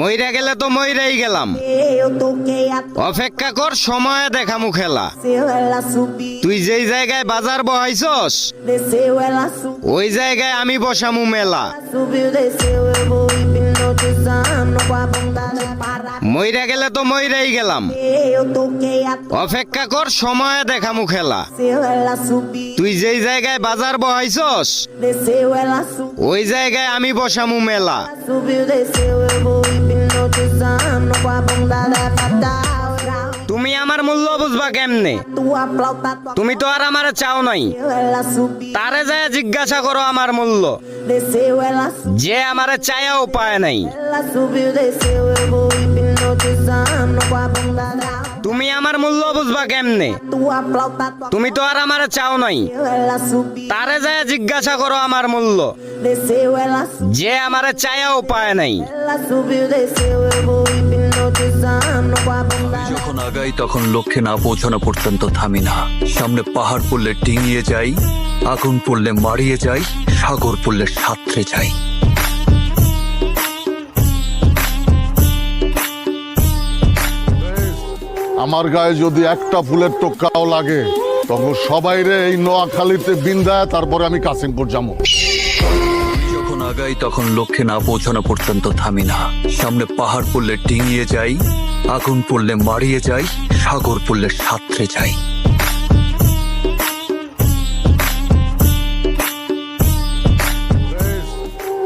মইরা গেলে তো মইরাই গেলাম। অপেক্ষা কর সময় দেখামু খেলা তুই যেই জায়গায় বাজার বহাইছস ওই জায়গায় আমি বসামু মেলা। মইরা গেলে তো মইরাই গেলাম। অপেক্ষা কর সময় দেখা খেলা তুই যেই জায়গায় বাজার বহাইছস ওই জায়গায় আমি বসামু মেলা। তুমি আমার মূল্য বুঝবা কেমনে? তুমি তো আর আমার চাও নাই। তারে যায় জিজ্ঞাসা করো আমার মূল্য। যে আমার চায়াও পায় নাই। আমার মূল্য বুঝবা কেমনে? তুমি তো আর আমার চাও নাই। তারে যায় জিজ্ঞাসা করো আমার মূল্য. যে আমারে চায়াও পায় নাই। যখন আগাই, তখন লক্ষ্যে না পৌঁছানো পর্যন্ত থামি না। সামনে পাহাড় পড়লে ডিঙিয়ে যাই, আগুন পড়লে মারিয়ে যাই, সাগর পড়লে সাঁতরে যাই। আমার গায়ে যদি একটা ফুলের টোকাও লাগে তখন সবাই রে এই নোয়াখালীতে বিন্দায় তারপরে আমি কাসিমপুর যাব। যখন আগাই তখন লক্ষ্যে না পৌঁছানো পর্যন্ত থামি না। সামনে পাহাড় পড়লে ডিঙিয়ে যাই আগুন পড়লে মারিয়ে যাই সাগর পড়লে সাঁতরে যাই।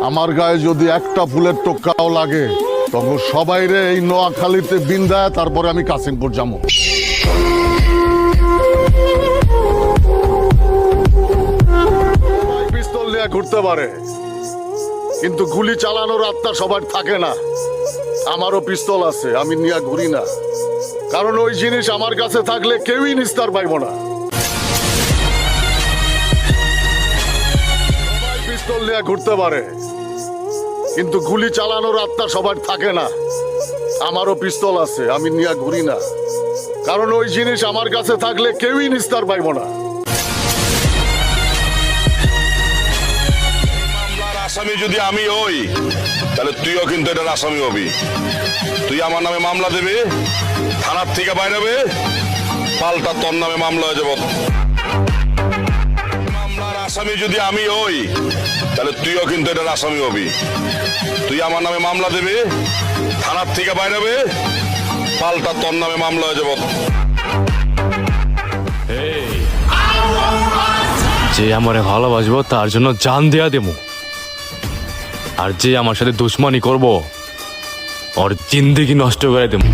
আমার গায়ে যদি একটা ফুলের টোকাও লাগে তখন সবাই রে, এই নোয়াখালীতে বিন্দায় তারপরে আমি কাসিমপুর যাব। পিস্তল নিয়ে ঘুরতে পারে, কিন্তু গুলি চালানোর আত্মা সবার থাকে না। আমারও পিস্তল আছে, আমি নিয়ে ঘুরি না। কারণ ওই জিনিস আমার কাছে থাকলে কেউই নিস্তার পাইব না। পিস্তল নিয়ে ঘুরতে পারে। কিন্তু গুলি চালানোর আত্মা সবার থাকে না। আমারও পিস্তল আছে আমি নিয়ে ঘুরি না। কারণ ওই জিনিস আমার কাছে থাকলে কেউই নিস্তার পাইব না। আসামি যদি আমি হই তাহলে তুইও কিন্তু এটার আসামি হবি। তুই আমার নামে মামলা দেবে থানার থেকে বাইরাবে পাল্টা তোর নামে মামলা হয়ে যাব। আসামি যদি আমি হই, তাহলে তুইও কিন্তু এটার আসামি হবি। তুই আমার নামে মামলা দেবে, থানার থেকে বাইরাবে পাল্টা তোর নামে মামলা হয়ে যাব। যে আমারে ভালোবাসবো, তার জন্য জান দেয়া দেবো। আর যে আমার সাথে দুশ্মনী করব, ওর জিন্দেগি নষ্ট করে দেবো।